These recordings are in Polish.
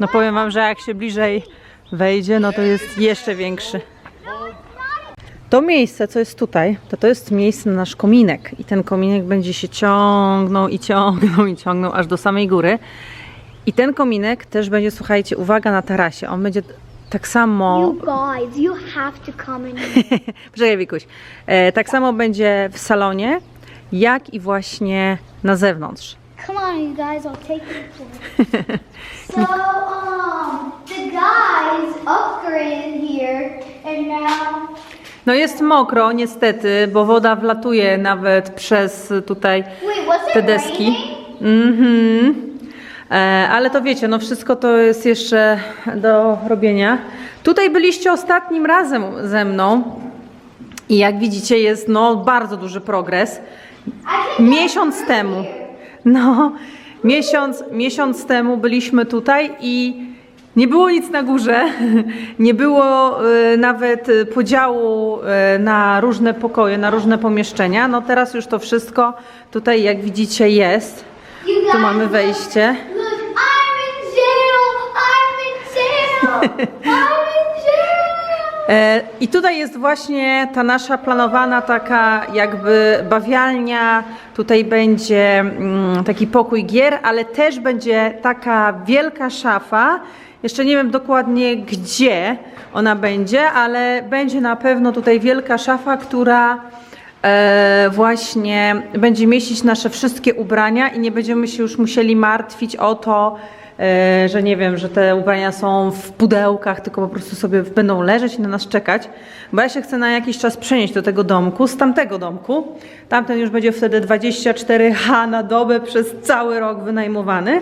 No powiem wam, że jak się bliżej wejdzie, no to jest jeszcze większy. To miejsce, co jest tutaj, to to jest miejsce na nasz kominek. I ten kominek będzie się ciągnął i ciągnął i ciągnął aż do samej góry. I ten kominek też będzie, słuchajcie, uwaga na tarasie. On będzie tak samo. You guys, you have to come in Wikuś. E, tak samo będzie w salonie, jak i właśnie na zewnątrz. Come on, you guys, I'll take you So, um, the guys upgraded here, and now No jest mokro niestety, bo woda wlatuje nawet przez tutaj wait, was te deski. raining? Mhm. E, ale to wiecie, no wszystko to jest jeszcze do robienia. Tutaj byliście ostatnim razem ze mną i jak widzicie jest no bardzo duży progres. Miesiąc temu. No, miesiąc, miesiąc temu byliśmy tutaj i nie było nic na górze. Nie było e, nawet podziału e, na różne pokoje, na różne pomieszczenia. No teraz już to wszystko tutaj, jak widzicie, jest. Tu mamy wejście. I'm in jail! I'm in jail! I'm in jail! E, I tutaj jest właśnie ta nasza planowana taka jakby bawialnia. Tutaj będzie mm, taki pokój gier, ale też będzie taka wielka szafa. Jeszcze nie wiem dokładnie gdzie ona będzie, ale będzie na pewno tutaj wielka szafa, która e, właśnie będzie mieścić nasze wszystkie ubrania i nie będziemy się już musieli martwić o to, e, że nie wiem, że te ubrania są w pudełkach, tylko po prostu sobie będą leżeć i na nas czekać, bo ja się chcę na jakiś czas przenieść do tego domku, z tamtego domku. Tamten już będzie wtedy 24H na dobę przez cały rok wynajmowany,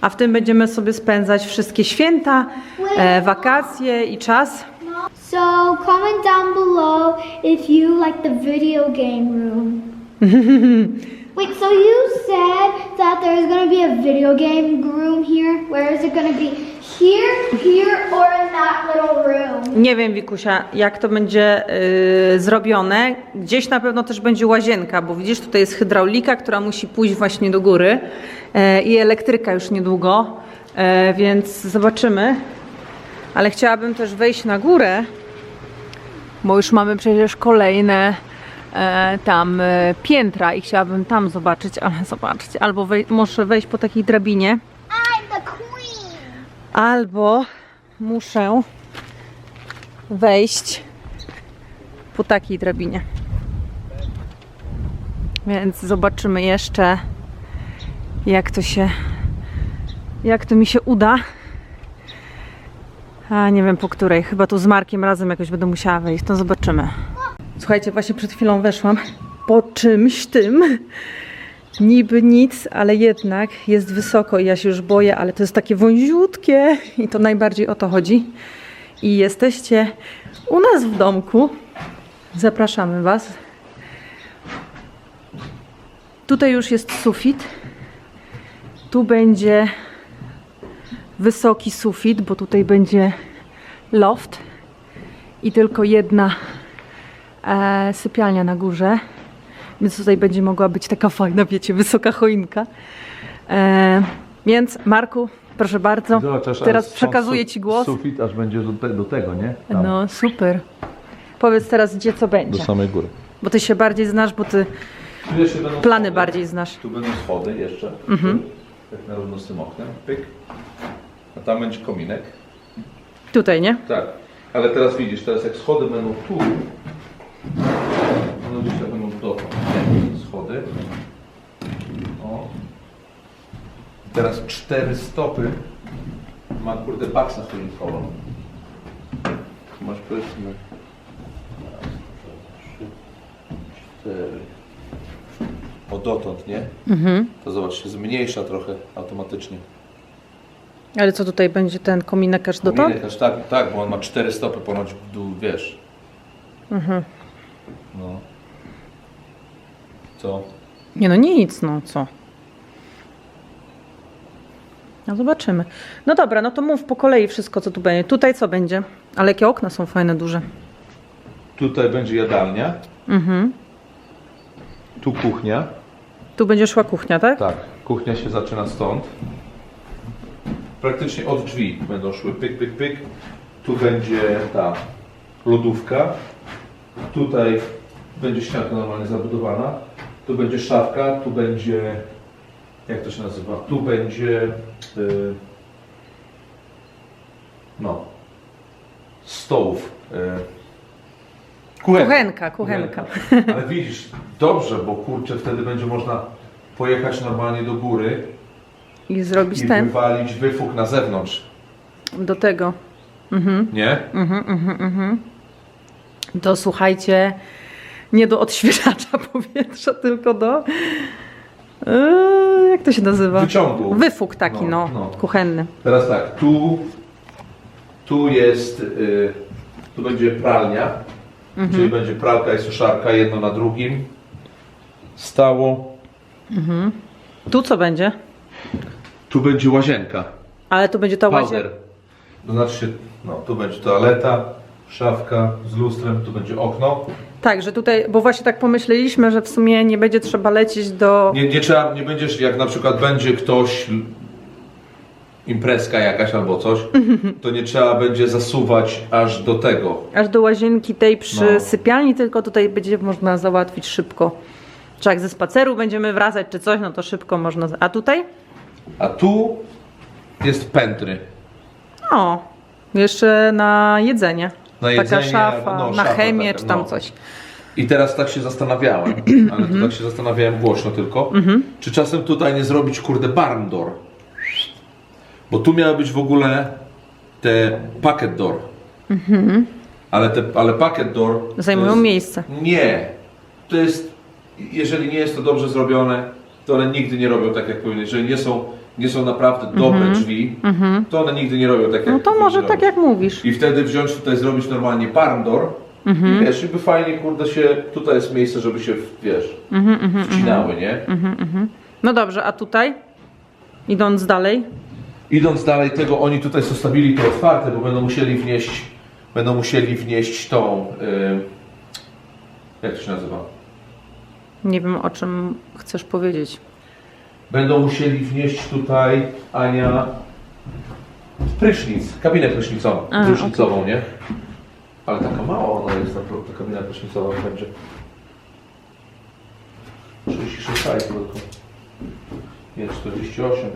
a w tym będziemy sobie spędzać wszystkie święta, e, wakacje i czas. So, comment down below if you like the video game room. Wait, so you said that there's gonna be a video game room here? Where is it gonna be? Here, here, or in that little room? Nie wiem, Wikusia, jak to będzie y, zrobione. Gdzieś na pewno też będzie łazienka, bo widzisz, tutaj jest hydraulika, która musi pójść właśnie do góry e, i elektryka już niedługo, e, więc zobaczymy. Ale chciałabym też wejść na górę, bo już mamy przecież kolejne tam e, piętra i chciałabym tam zobaczyć, ale zobaczyć, albo wej- muszę wejść po takiej drabinie, albo muszę wejść po takiej drabinie. Więc zobaczymy jeszcze, jak to się, jak to mi się uda. A nie wiem po której. Chyba tu z Markiem razem jakoś będę musiała wejść. To zobaczymy. Słuchajcie, właśnie przed chwilą weszłam po czymś tym. Niby nic, ale jednak jest wysoko i ja się już boję, ale to jest takie wąziutkie i to najbardziej o to chodzi. I jesteście u nas w domku. Zapraszamy Was. Tutaj już jest sufit. Tu będzie wysoki sufit, bo tutaj będzie loft i tylko jedna e, sypialnia na górze. Więc tutaj będzie mogła być taka fajna, wiecie, wysoka choinka. E, więc Marku, proszę bardzo, Zobacz, aż- teraz aż przekazuję Ci głos. Sufit aż będzie do, te, do tego, nie? Tam, No super. Powiedz teraz, gdzie co Do będzie. samej góry. Bo Ty się bardziej znasz, bo Ty Tu jeszcze będą plany schody. bardziej znasz. Tu będą schody jeszcze. Mhm. Tak na równo z tym oknem. Pyk. A tam będzie kominek. Tutaj, nie? Tak. Ale teraz widzisz, teraz jak schody będą tu, one gdzieś tak będą dotąd. Nie, schody. O. Teraz cztery stopy. Ma kurde baksa choinkową. Masz powiedzmy. Raz, trzy, cztery. O dotąd, nie? Mhm. To zobacz, się zmniejsza trochę automatycznie. Ale co tutaj będzie ten kominek aż dotąd? Kominek aż tak, tak, bo on ma cztery stopy ponoć w dół, wiesz. Mhm. No. Co? Nie no nic, no co? No zobaczymy. No dobra, no to mów po kolei wszystko, co tu będzie. Tutaj co będzie? Ale jakie okna są fajne, duże. Tutaj będzie jadalnia, Mhm. tu kuchnia. Tu będzie szła kuchnia, tak? Tak, kuchnia się zaczyna stąd. praktycznie od drzwi będą szły pyk, pyk, pyk. Tu będzie ta lodówka. Tutaj będzie ścianka normalnie zabudowana. Tu będzie szafka, tu będzie, jak to się nazywa? Tu będzie, y, no, stołów. Y, kuchenka. Kuchenka, kuchenka. Ale widzisz, dobrze, bo kurczę, wtedy będzie można pojechać normalnie do góry I zrobić i ten wywalić wyfuk na zewnątrz, do tego. nie? To słuchajcie, nie do odświeżacza powietrza, tylko do. Eee, jak to się nazywa? Wyciągu. Wyfuk taki, No, no, no. kuchenny. Teraz tak, tu, tu jest, y, tu będzie pralnia, czyli będzie pralka i suszarka jedno na drugim. Stało. Tu co będzie? Tu będzie łazienka. Ale tu będzie ta łazienka. To znaczy no tu będzie toaleta, szafka z lustrem, tu będzie okno. Tak, że tutaj, bo właśnie tak pomyśleliśmy, że w sumie nie będzie trzeba lecieć do. Nie, nie trzeba, nie będziesz, jak na przykład będzie ktoś, imprezka jakaś albo coś, to nie trzeba będzie zasuwać aż do tego. aż do łazienki tej przy No. sypialni, tylko tutaj będzie można załatwić szybko. Czy jak ze spaceru będziemy wracać, czy coś, no to szybko można. A tutaj? A tu jest pętry. O, jeszcze na jedzenie. Na Taka jedzenie, szafa, no, na chemię, taka, czy tam no. coś. I teraz tak się zastanawiałem, ale to tak się zastanawiałem głośno tylko, czy czasem tutaj nie zrobić kurde barn door. Bo tu miały być w ogóle te packet door. Ale te, ale packet door Zajmują jest- miejsce. Nie. To jest, jeżeli nie jest to dobrze zrobione, to one nigdy nie robią tak jak powinny. Jeżeli nie są, nie są naprawdę dobre drzwi, to one nigdy nie robią tak jak No to może tak robić. jak mówisz. I wtedy wziąć tutaj, zrobić normalnie barn door. I wiesz, żeby fajnie, kurde, się, tutaj jest miejsce, żeby się, wiesz, wcinały, nie? No dobrze, a tutaj? Idąc dalej. Idąc dalej tego, oni tutaj zostawili to otwarte, bo będą musieli wnieść, będą musieli wnieść tą, y, jak to się nazywa? Nie wiem o czym chcesz powiedzieć. Będą musieli wnieść tutaj, Ania, prysznic, kabinę prysznicową, A, prysznicową nie? Ale taka mała ona jest, ta, ta kabina prysznicowa będzie. 36 size tylko. Nie, 48.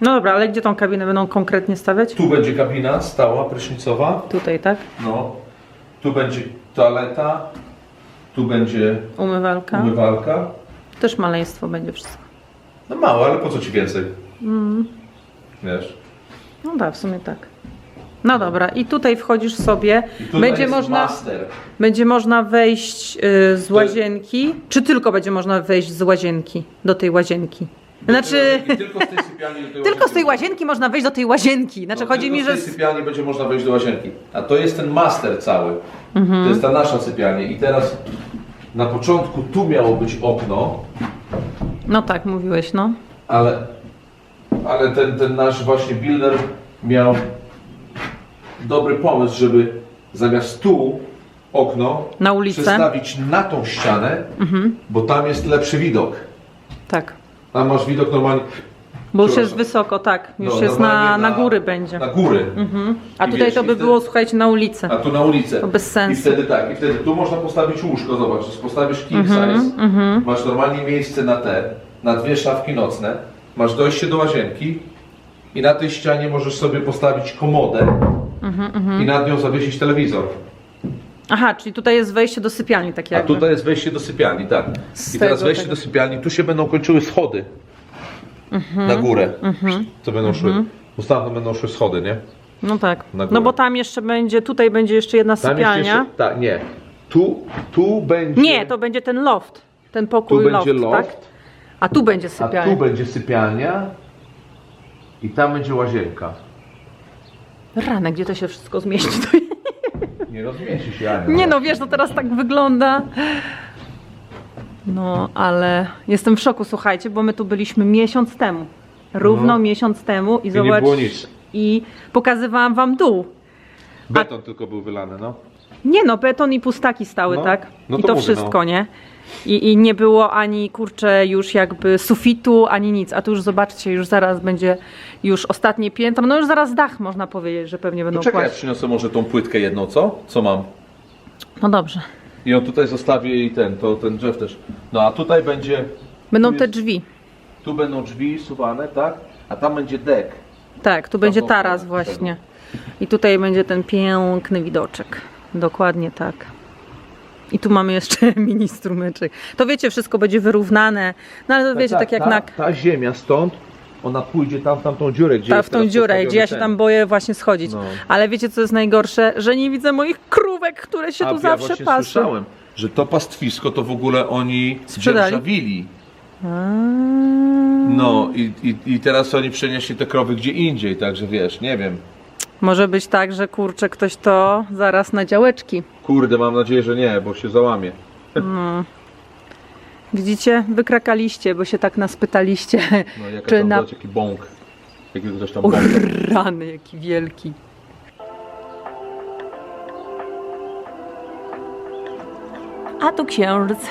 No dobra, ale gdzie tą kabinę będą konkretnie stawiać? Tu będzie kabina stała, prysznicowa. Tutaj, tak? No. Tu będzie toaleta. Tu będzie Umywalka. umywalka. Też maleństwo będzie wszystko. No mało, ale po co ci więcej? Mm. Wiesz. No tak, w sumie tak. No dobra, i tutaj wchodzisz sobie. I tutaj Będzie jest można, master. będzie można wejść y, z łazienki. Czy tylko będzie można wejść z łazienki do tej łazienki? Znaczy, I tylko z tej sypialni do tej tylko z tej łazienki. można wejść do tej łazienki. Znaczy, No, chodzi tylko mi, z że. tej z- sypialni będzie można wejść do łazienki. A to jest ten master cały. Mhm. To jest ta nasza sypialnia. I teraz na początku tu miało być okno, No tak, mówiłeś, no. ale, ale ten, ten nasz właśnie builder miał dobry pomysł, żeby zamiast tu okno Na ulicę. przestawić na tą ścianę, bo tam jest lepszy widok. Tak. Tam masz widok normalnie Bo już jest wysoko, tak. Już No, jest na, normalnie na góry będzie. Na góry. A I tutaj wiesz, to i by wtedy- było, słuchajcie, na ulicy. A tu na ulicę. To bez sensu. I wtedy tak, i wtedy tu można postawić łóżko, zobacz, postawisz king Mhm, size, masz normalnie miejsce na te, na dwie szafki nocne, masz dojście do łazienki i na tej ścianie możesz sobie postawić komodę Mhm, i nad nią zawiesić telewizor. Aha, czyli tutaj jest wejście do sypialni, tak A jakby. tutaj jest wejście do sypialni, tak. Z I teraz tego, wejście tego. do sypialni, tu się będą kończyły schody Mhm, na górę, co będą szły. Bo stamtąd będą szły schody, nie? No tak. Na górę. No bo tam jeszcze będzie, tutaj będzie jeszcze jedna Tam jest sypialnia. jeszcze, tak, nie. Tu, tu będzie... Nie, to będzie ten loft. Ten tu pokój będzie loft, loft, tak? A tu będzie a sypialnia. tu będzie sypialnia i tam będzie łazienka. Rany, gdzie to się wszystko zmieści? Nie rozmieści się, Ania. Nie no, wiesz, to teraz tak wygląda. No, ale jestem w szoku, słuchajcie, bo my tu byliśmy miesiąc temu. Równo No. miesiąc temu i I zobacz. nie było nic. I pokazywałam wam dół. Beton tylko był wylany, no. Nie no, beton i pustaki stały, No, tak? no I to to mówię, wszystko, no. nie? I, I nie było ani kurczę już jakby sufitu, ani nic. A tu już zobaczcie, już zaraz będzie już ostatnie piętro. No już zaraz dach można powiedzieć, że pewnie będą No czekaj, ja przyniosę może tą płytkę jedną, co? Co mam? No dobrze. I on tutaj zostawię i ten, to ten drzew też. No a tutaj będzie, Będą Tu te jest- drzwi. tu będą drzwi suwane, tak? A tam będzie dek. Tak, tu będzie tą taras właśnie. I tutaj będzie ten piękny widoczek. Dokładnie tak. I tu mamy jeszcze mini strumyczek. To wiecie, wszystko będzie wyrównane. No ale to wiecie, tak, jak ta, na... Ta ziemia stąd, ona pójdzie tam w tamtą dziurę, gdzie Ta, w tą dziurę, gdzie ja się ten. tam boję właśnie schodzić. No. Ale wiecie, co jest najgorsze? Że nie widzę moich krówek, które się A, tu ja zawsze właśnie pasą. słyszałem, że to pastwisko to w ogóle oni dzierżawili. No i, i, i teraz oni przenieśli te krowy gdzie indziej, także wiesz, nie wiem. Może być tak, że kurczę, ktoś to zaraz na działeczki. Kurde, mam nadzieję, że nie, bo się załamie. Widzicie? Wykrakaliście, bo się tak nas pytaliście. No jaka Czy tam na- dać, jaki bąk. Jaki ktoś tam O, bąk. rany, jaki wielki. A tu księżyc.